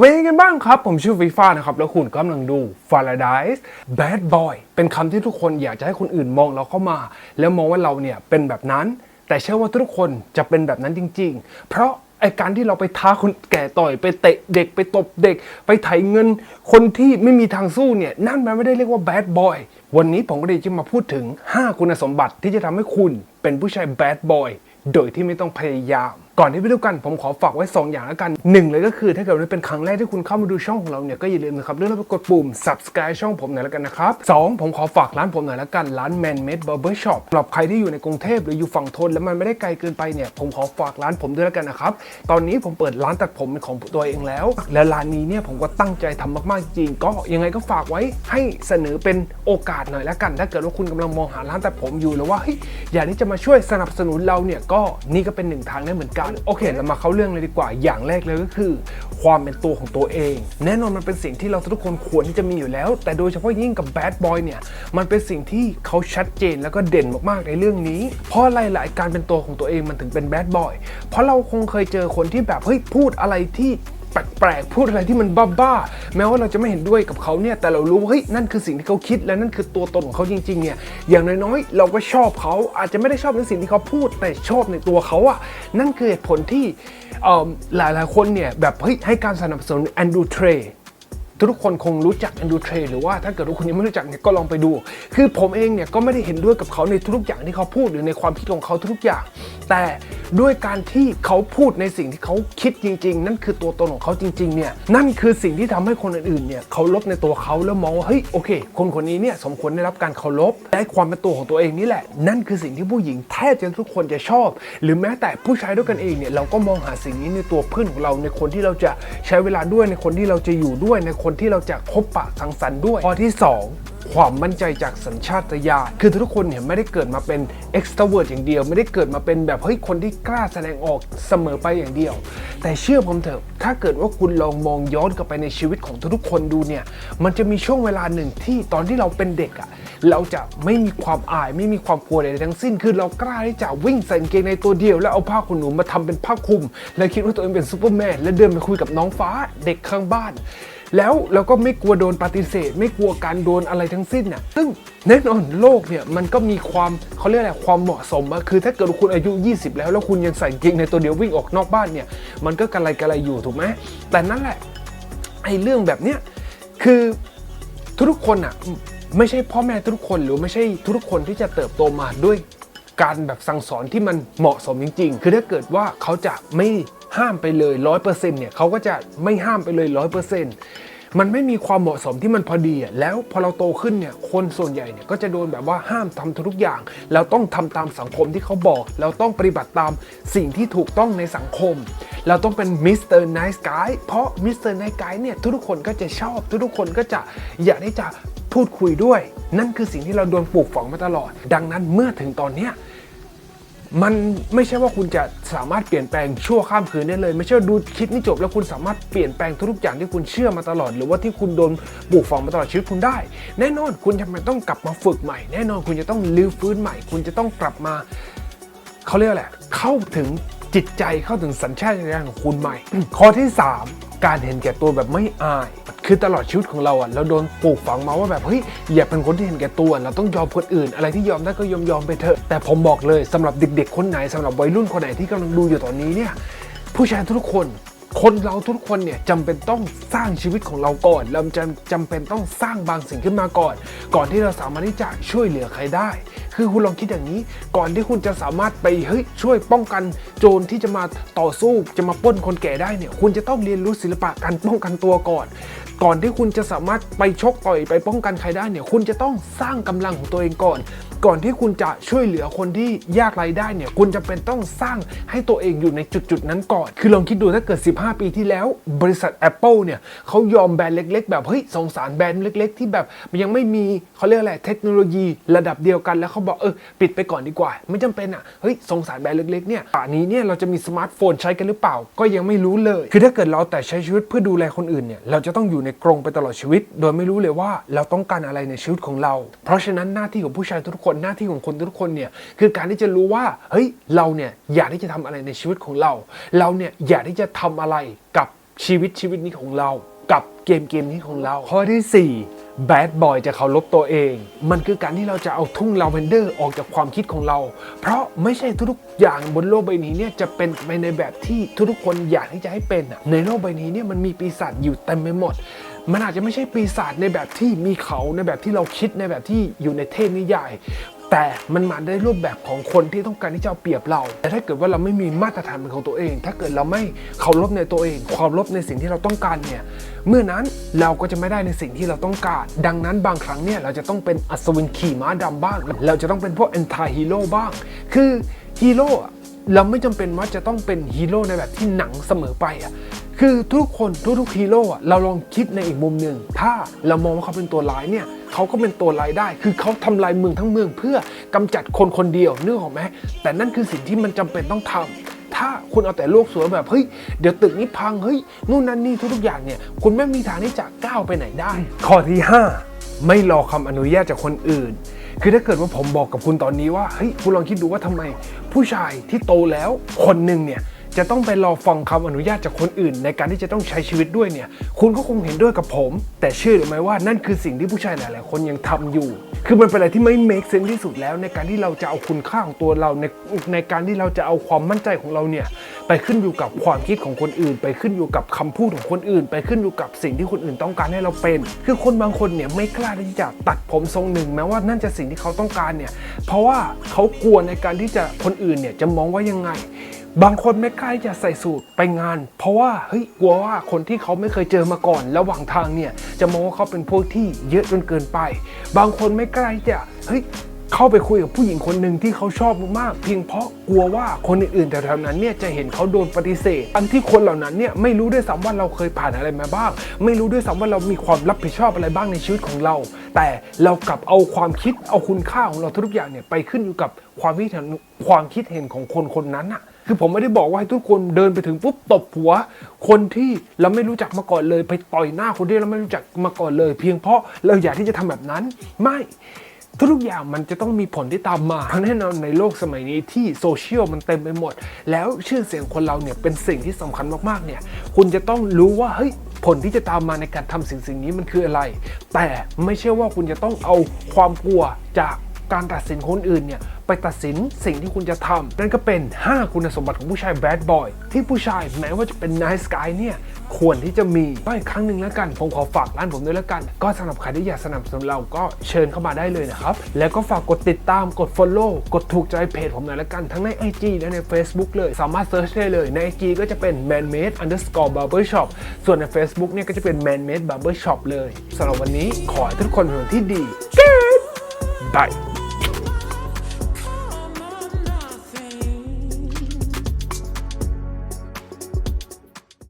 เป็นยังไงกันบ้างครับ ผมชื่อฟีฟ่านะครับ แล้วคุณกำลังดู Paradise Bad Boy เป็นคำที่ทุกคนอยากจะให้คนอื่นมองเราเข้ามา แล้วมองว่าเราเนี่ยเป็นแบบนั้น แต่เชื่อว่าทุกคนจะเป็นแบบนั้นจริง ๆ เพราะไอการที่เราไปท้าคนแก่ต่อยไปเตะเด็กไปตบเด็ก ไปไถเงิน คนที่ไม่มีทางสู้เนี่ยนั่นมันไม่ได้เรียกว่า bad boy วันนี้ผมก็เลยจะมาพูดถึง 5 คุณสมบัติที่จะทำให้คุณเป็นผู้ชาย bad boy โดยที่ไม่ต้องพยายาม ก่อนที่ไปดูกันผมขอฝากไว้ 2 อย่างแล้วกันหนึ่งเลยก็คือถ้าเกิดว่าเป็นครั้งแรกที่คุณเข้ามาดูช่องของเราเนี่ยก็อย่าลืมนะครับเรื่องไปกดปุ่ม subscribe ช่องผมหน่อยแล้วกันนะครับสองผมขอฝากร้านผมหน่อยแล้วกันร้าน Man Made Barber Shop สำหรับใครที่อยู่ในกรุงเทพหรืออยู่ฝั่งทนแล้วมันไม่ได้ไกลเกินไปเนี่ยผมขอฝากร้านผมด้วยแล้วกันนะครับตอนนี้ผมเปิดร้านตัดผมเป็นของตัวเองแล้ว และร้านนี้เนี่ยผมก็ตั้งใจทำมากๆจริงก็ยังไงก็ฝากไว้ให้เสนอเป็นโอกาสหน่อยแล้วกัน ถ้าเกิดว่าคุณกำลังมองหาร้านตัดผมอยู่หรือว่าเฮ้ยอยากที่จะมาช่วยสนับสนุนเราเนี่ยก็นี่ก็เป็นหนึ่งทางได้เหมือนกันโอเคเรามาเข้าเรื่องเลยดีกว่าอย่างแรกเลยก็คือ ความเป็นตัวของตัวเอง แน่นอนมันเป็นสิ่งที่เราทุกคนควรที่จะมีอยู่แล้ว แต่โดยเฉพาะยิ่งกับแบดบอยเนี่ยมันเป็นสิ่งที่เขาชัดเจนแล้วก็เด่นมากๆในเรื่องนี้ เพราะอะไรหลายการเป็นตัวของตัวเองมันถึงเป็นแบดบอยเพราะเราคงเคยเจอคนที่แบบเฮ้ยพูดอะไรที่ แปลกๆ พูดอะไรที่มันบ้าๆ แม้ว่าเราจะไม่เห็นด้วยกับเขาเนี่ย แต่เรารู้ว่าเฮ้ยนั่นคือสิ่งที่เขาคิดและนั่นคือตัวตนของเขาจริงๆ เนี่ย อย่างน้อยๆ เราก็ชอบเขาอาจจะไม่ได้ชอบในสิ่งที่เขาพูด แต่ชอบในตัวเขาอะนั่นคือเหตุผลที่หลายๆ คนเนี่ยแบบเฮ้ยให้การสนับสนุนแอนดูเทรทุกคนคงรู้จักแอนดูเทรหรือว่าถ้าเกิดว่าคุณยังไม่รู้จักเนี่ยก็ลองไปดู คือผมเองเนี่ยก็ไม่ได้เห็นด้วยกับเขาในทุกอย่างที่เขาพูดหรือในความคิดของเขาทุกอย่าง แต่ ด้วยการที่เขาพูดในสิ่งที่เขาคิดจริง ๆ นั่นคือตัวตนของเขาจริง ๆ เนี่ย นั่นคือสิ่งที่ทำให้คนอื่นๆ เนี่ยเคารพในตัวเขาแล้วมองว่าเฮ้ยโอเค คนคนนี้เนี่ยสมควรได้รับการเคารพได้ความเป็นตัวของตัวเองนี่แหละ นั่นคือสิ่งที่ผู้หญิงแทบจะทุกคนจะชอบ หรือแม้แต่ผู้ชายด้วยกันเองเนี่ยเราก็มองหาสิ่งนี้ในตัวเพื่อนของเราในคนที่เราจะใช้เวลาด้วยในคนที่เราจะอยู่ด้วยในคนที่เราจะคบปะสังสรรค์ด้วยข้อที่สอง ความมั่นใจจากสัญชาตญาณคือทุกคนเนี่ยไม่ได้เกิดมาเป็น extrovert อย่างเดียว ไม่ได้เกิดมาเป็นแบบเฮ้ยคนที่กล้าแสดงออกเสมอไปอย่างเดียว แต่เชื่อผมเถอะถ้าเกิดว่าคุณลองมองย้อนกลับไปในชีวิตของทุกๆคนดูเนี่ยมันจะมีช่วงเวลาหนึ่งที่ตอนที่เราเป็นเด็กอะ่ะเราจะไม่มีความอายไม่มีความกลัวใดๆทั้งสิ้น คือเรากล้าที่จะวิ่งใส่เกงในตัวเดียว แล้วเอาผ้าขนหนูมาทำเป็นผ้าคลุม และคิดว่าตัวเองเป็นซูเปอร์แมนและเดินไปคุยกับน้องฟ้าเด็กข้างบ้าน แล้วเราก็ไม่กลัวโดนปฏิเสธ ไม่กลัวการโดนอะไรทั้งสิ้นน่ะซึ่งแน่นอนโลกเนี่ยมันก็มีความเขาเรียกอะไรความเหมาะสมอะคือถ้าเกิดคุณอายุ 20 แล้วแล้วคุณยังใส่กางเกงในตัวเดียววิ่งออกนอกบ้านเนี่ยมันก็กระไรกระไรอยู่ถูกไหมแต่นั่นแหละไอ้เรื่องแบบเนี้ยคือทุกคนอะไม่ใช่พ่อแม่ทุกคนหรือไม่ใช่ทุกคนที่จะเติบโตมาด้วยการแบบสั่งสอนที่มันเหมาะสมจริง ๆ คือถ้าเกิดว่าเขาจะไม่ ห้ามไปเลยร้อยเปอร์เซ็นต์เนี่ยเขาก็จะไม่ห้ามไปเลยร้อยเปอร์เซ็นต์มันไม่มีความเหมาะสมที่มันพอดีอะแล้วพอเราโตขึ้นเนี่ยคนส่วนใหญ่เนี่ยก็จะโดนแบบว่าห้ามทำทุกอย่าง เราต้องทำตามสังคมที่เขาบอก เราต้องปฏิบัติตามสิ่งที่ถูกต้องในสังคม เราต้องเป็นมิสเตอร์ไนส์ไกด์เพราะมิสเตอร์ไนส์ไกด์เนี่ยทุกคนก็จะชอบ ทุกคนก็จะอยากที่จะพูดคุยด้วย นั่นคือสิ่งที่เราโดนปลูกฝังมาตลอด ดังนั้นเมื่อถึงตอนเนี้ย มันไม่ใช่ว่าคุณจะสามารถเปลี่ยนแปลงชั่วข้ามคืนได้เลย ไม่ใช่ดูคลิปนี้จบแล้วคุณสามารถเปลี่ยนแปลงทุกอย่างที่คุณเชื่อมาตลอด หรือว่าที่คุณโดนปลูกฝังมาตลอดชีวิตคุณได้ แน่นอนคุณจำเป็นต้องกลับมาฝึกใหม่ แน่นอนคุณจะต้องลื้อฟื้นใหม่ คุณจะต้องกลับมาเขาเรียกอะไรเข้าถึงจิตใจเข้าถึงสัญชาตญาณของคุณใหม่ ข้อที่ 3 การเห็นแก่ตัวแบบไม่อาย คือตลอดชีวิตของเราอะเราโดนปลูกฝังมาว่าแบบเฮ้ยอย่าเป็นคนที่เห็นแก่ตัว เราต้องยอมคนอื่น อะไรที่ยอมได้ก็ยอมยอมไปเถอะแต่ผมบอกเลยสำหรับเด็กๆคนไหนสำหรับวัยรุ่นคนไหนที่กำลังดูอยู่ตอนนี้เนี่ยผู้ชายทุกคนคนเราทุกคนเนี่ยจำเป็นต้องสร้างชีวิตของเราก่อน เราจำจำเป็นต้องสร้างบางสิ่งขึ้นมาก่อน ก่อนที่เราสามารถที่จะช่วยเหลือใครได้ คือคุณลองคิดอย่างนี้ ก่อนที่คุณจะสามารถไปเฮ้ยช่วยป้องกันโจรที่จะมาต่อสู้จะมาป้นคนแก่ได้เนี่ย คุณจะต้องเรียนรู้ศิลปะการป้องกันตัวก่อน ก่อนที่คุณจะสามารถไปชกต่อยไปป้องกันใครได้เนี่ย คุณจะต้องสร้างกำลังของตัวเองก่อน ก่อนที่คุณจะช่วยเหลือคนที่ยากไร้ได้เนี่ย คุณจะเป็นต้องสร้างให้ตัวเองอยู่ในจุดๆนั้นก่อน คือลองคิดดูถ้าเกิด 15 ปีที่แล้ว บริษัท Apple เนี่ยเขายอมแบรนด์เล็ก ๆ แบบเฮ้ยสงสารแบรนด์เล็ก ๆ ที่แบบมันยังไม่มีเขาเรียกอะไรเทคโนโลยีระดับเดียวกันแล้วเขาบอกเออปิดไปก่อนดีกว่า ไม่จำเป็นอะเฮ้ยสงสารแบรนด์เล็กๆเนี่ยป่านนี้เนี่ยเราจะมีสมาร์ทโฟนใช้กันหรือเปล่า ก็ยังไม่รู้เลย คือถ้าเกิดเราแต่ใช้ชีวิตเพื่อดูแลคนอื่นเนี่ยเราจะต้องอยู่ในกรงไปตลอดชีวิต โดยไม่รู้เลยว่าเราต้องการอะไรในชีวิตของเรา เพราะฉะนั้นหน้าที่ของผู้ชายทุกคนหน้าที่ของคนทุกคนเนี่ยคือการที่จะรู้ว่าเฮ้ยเราเนี่ยอยากที่จะทำอะไรในชีวิตของเรา เราเนี่ยอยากที่จะทำอะไรกับชีวิตชีวิตนี้ของเรา กับเกมเกมนี้ของเรา ข้อที่ 4 แบดบอยจะเคารพตัวเอง มันคือการที่เราจะเอาทุ่งลาเวนเดอร์ออกจากความคิดของเรา เพราะไม่ใช่ทุกๆอย่างบนโลกใบนี้เนี่ยจะเป็นไปในแบบที่ทุกๆคนอยากที่จะให้เป็นอะในโลกใบนี้เนี่ยมันมีปีศาจอยู่เต็มไปหมด มันอาจจะไม่ใช่ปีศาจในแบบที่มีเขาในแบบที่เราคิดในแบบที่อยู่ในเทพนิยาย แต่มันมาได้รูปแบบของคนที่ต้องการที่จะเอาเปรียบเรา แต่ถ้าเกิดว่าเราไม่มีมาตรฐานเป็นของตัวเอง ถ้าเกิดเราไม่เคารพในตัวเองความลบในสิ่งที่เราต้องการเนี่ย เมื่อนั้นเราก็จะไม่ได้ในสิ่งที่เราต้องการ ดังนั้นบางครั้งเนี่ยเราจะต้องเป็นอัศวินขี่ม้าดำบ้าง เราจะต้องเป็นพวก anti hero บ้าง คือฮีโร่เราไม่จำเป็นว่าจะต้องเป็นฮีโร่ในแบบที่หนังเสมอไปอะคือทุกคนทุกๆฮีโร่เราลองคิดในอีกมุมหนึ่งถ้าเรามองว่าเขาเป็นตัวร้ายเนี่ย เขาก็เป็นตัวรายได้ คือเขาทำลายเมืองทั้งเมืองเพื่อกำจัดคนคนเดียวนึกออกไหมแต่นั่นคือสิ่งที่มันจำเป็นต้องทำถ้าคุณเอาแต่โลกสวยแบบเฮ้ยเดี๋ยวตึกนี้พังเฮ้ยนู่นนั่นนี่ทุกๆอย่างเนี่ยคุณไม่มีทางที่จะก้าวไปไหนได้ ข้อที่ 5 ไม่รอคำอนุญาตจากคนอื่นคือถ้าเกิดว่าผมบอกกับคุณตอนนี้ว่าเฮ้ยคุณลองคิดดูว่าทำไม ผู้ชายที่โตแล้วคนหนึ่งเนี่ย จะต้องไปรอฟังคำอนุญาตจากคนอื่น ในการที่จะต้องใช้ชีวิตด้วยเนี่ย คุณก็คงเห็นด้วยกับผม แต่เชื่อหรือไม่ว่านั่นคือสิ่งที่ผู้ชายหลายๆคนยังทำอยู่ คือมันเป็นอะไรที่ไม่ make sense ที่สุดแล้ว ในการที่เราจะเอาคุณค่าของตัวเราในในการที่เราจะเอาความมั่นใจของเราเนี่ยไปขึ้นอยู่กับความคิดของคนอื่น ไปขึ้นอยู่กับคำพูดของคนอื่น ไปขึ้นอยู่กับสิ่งที่คนอื่นต้องการให้เราเป็น คือคนบางคนเนี่ยไม่กล้าที่จะตัดผมทรงหนึ่งแม้ว่านั่นจะสิ่งที่เขาต้องการเนี่ยเพราะว่าเขากลัวในการที่จะคนอื่นเนี่ยจะมองว่ายังไง บางคนไม่กล้าจะใส่สูตรไปงาน เพราะว่าเฮ้ยกลัวว่าคนที่เขาไม่เคยเจอมาก่อน ระหว่างทางเนี่ยจะมองว่าเขาเป็นพวกที่เยอะจนเกินไป บางคนไม่กล้าที่จะเฮ้ยเข้าไปคุยกับผู้หญิงคนหนึ่งที่เขาชอบมาก เพียงเพราะกลัวว่าคนอื่นๆแถวๆนั้นเนี่ยจะเห็นเขาโดนปฏิเสธอันที่คนเหล่านั้นเนี่ยไม่รู้ด้วยซ้ำว่าเราเคยผ่านอะไรมาบ้าง ไม่รู้ด้วยซ้ำว่าเรามีความรับผิดชอบอะไรบ้างในชีวิตของเรา แต่เรากลับเอาความคิดเอาคุณค่าของเราทุกอย่างเนี่ยไปขึ้นอยู่กับความคิดเห็นความคิดเห็นของคนคนนั้นอะ คือผมไม่ได้บอกว่าให้ทุกคนเดินไปถึงปุ๊บตบหัว คนที่เราไม่รู้จักมาก่อนเลย ไปต่อยหน้าคนที่เราไม่รู้จักมาก่อนเลย เพียงเพราะเราอยากที่จะทำแบบนั้น ไม่ทุกอย่างมันจะต้องมีผลที่ตามมาแน่นอนในโลกสมัยนี้ที่โซเชียลมันเต็มไปหมด แล้วชื่อเสียงคนเราเนี่ยเป็นสิ่งที่สำคัญมากๆเนี่ย คุณจะต้องรู้ว่าเฮ้ยผลที่จะตามมาในการทำสิ่งสิ่งนี้มันคืออะไร แต่ไม่ใช่ว่าคุณจะต้องเอาความกลัวจาก การตัดสินคนอื่นเนี่ยไปตัดสินสิ่งที่คุณจะทำนั่นก็เป็น 5 คุณสมบัติของผู้ชายแบดบอยที่ผู้ชายแม้ว่าจะเป็น nice guy เนี่ยควรที่จะมีก็อีกครั้งหนึ่งแล้วกัน ผมขอฝากร้านผมด้วยแล้วกัน ก็สำหรับใครที่อยากสนับสนุนเราก็เชิญเข้ามาได้เลยนะครับ แล้วก็ฝากกดติดตามกด Follow กดถูกใจเพจผมหน่อยแล้วกัน ทั้งใน IG และใน Facebook เลย สามารถเซิร์ชได้เลยใน IG ก็จะเป็น manmade underscore barbershop ส่วนใน Facebook เนี่ยก็จะเป็น manmade barbershop เลยสำหรับวันนี้ขอให้ทุกคนเป็นคนที่ดี Bye